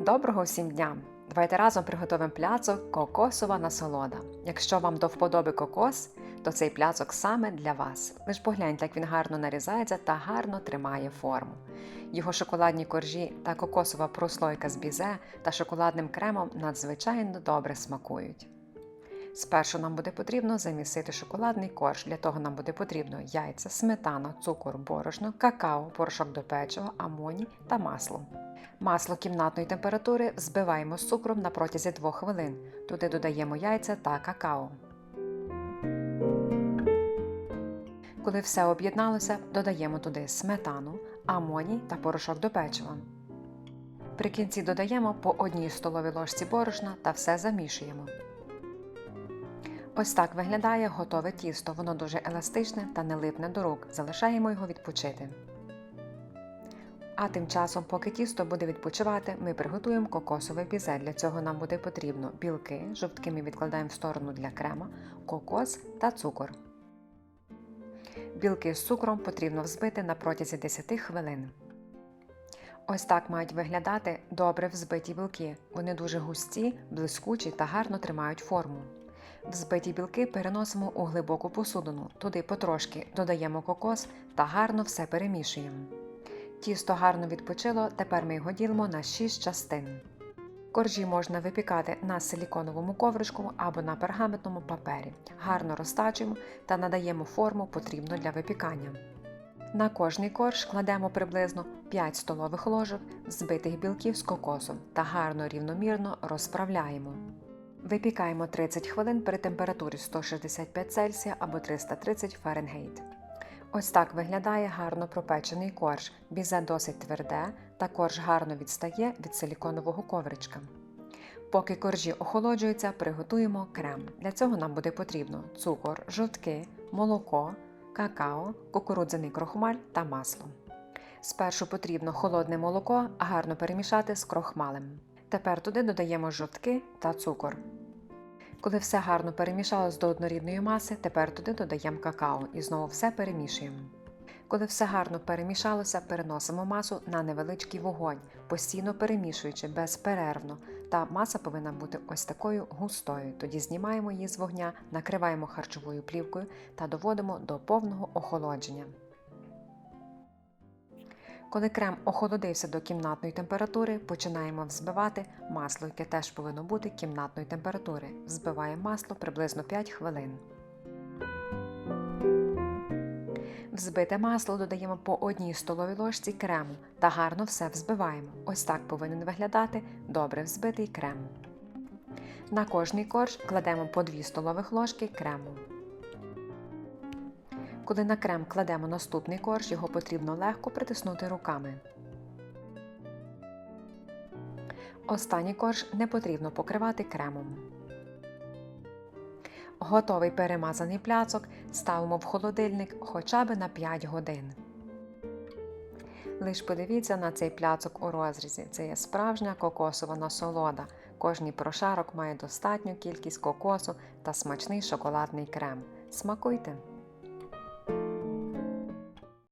Доброго всім дня! Давайте разом приготуємо пляцок кокосова насолода. Якщо вам до вподоби кокос, то цей пляцок саме для вас. Ви ж погляньте, як він гарно нарізається та гарно тримає форму. Його шоколадні коржі та кокосова прослойка з бізе та шоколадним кремом надзвичайно добре смакують. Спершу нам буде потрібно замісити шоколадний корж. Для того нам буде потрібно яйця, сметана, цукор, борошно, какао, порошок до печива, амоні та масло. Масло кімнатної температури збиваємо з цукром на протязі 2 хвилин. Туди додаємо яйця та какао. Коли все об'єдналося, додаємо туди сметану, амоній та порошок до печива. При кінці додаємо по одній столовій ложці борошна та все замішуємо. Ось так виглядає готове тісто. Воно дуже еластичне та не липне до рук. Залишаємо його відпочити. А тим часом, поки тісто буде відпочивати, ми приготуємо кокосове бізе. Для цього нам буде потрібно білки, жовтки ми відкладаємо в сторону для крема, кокос та цукор. Білки з цукром потрібно взбити на протязі 10 хвилин. Ось так мають виглядати добре взбиті білки. Вони дуже густі, блискучі та гарно тримають форму. Взбиті білки переносимо у глибоку посудину. Туди потрошки додаємо кокос та гарно все перемішуємо. Тісто гарно відпочило, тепер ми його ділимо на 6 частин. Коржі можна випікати на силіконовому ковричку або на пергаментному папері. Гарно розтачуємо та надаємо форму потрібну для випікання. На кожний корж кладемо приблизно 5 столових ложок збитих білків з кокосом та гарно рівномірно розправляємо. Випікаємо 30 хвилин при температурі 165 Цельсія або 330 Фаренгейт. Ось так виглядає гарно пропечений корж. Бізе досить тверде, та корж гарно відстає від силіконового ковричка. Поки коржі охолоджуються, приготуємо крем. Для цього нам буде потрібно цукор, жовтки, молоко, какао, кукурудзяний крохмаль та масло. Спершу потрібно холодне молоко гарно перемішати з крохмалем. Тепер туди додаємо жовтки та цукор. Коли все гарно перемішалось до однорідної маси, тепер туди додаємо какао і знову все перемішуємо. Коли все гарно перемішалося, переносимо масу на невеличкий вогонь, постійно перемішуючи безперервно, та маса повинна бути ось такою густою. Тоді знімаємо її з вогня, накриваємо харчовою плівкою та доводимо до повного охолодження. Коли крем охолодився до кімнатної температури, починаємо взбивати масло, яке теж повинно бути кімнатної температури. Взбиваємо масло приблизно 5 хвилин. Взбите масло додаємо по одній столовій ложці крему та гарно все взбиваємо. Ось так повинен виглядати добре взбитий крем. На кожний корж кладемо по 2 столових ложки крему. Коли на крем кладемо наступний корж, його потрібно легко притиснути руками. Останній корж не потрібно покривати кремом. Готовий перемазаний пляцок ставимо в холодильник хоча б на 5 годин. Лиш подивіться на цей пляцок у розрізі. Це є справжня кокосова насолода. Кожний прошарок має достатню кількість кокосу та смачний шоколадний крем. Смакуйте!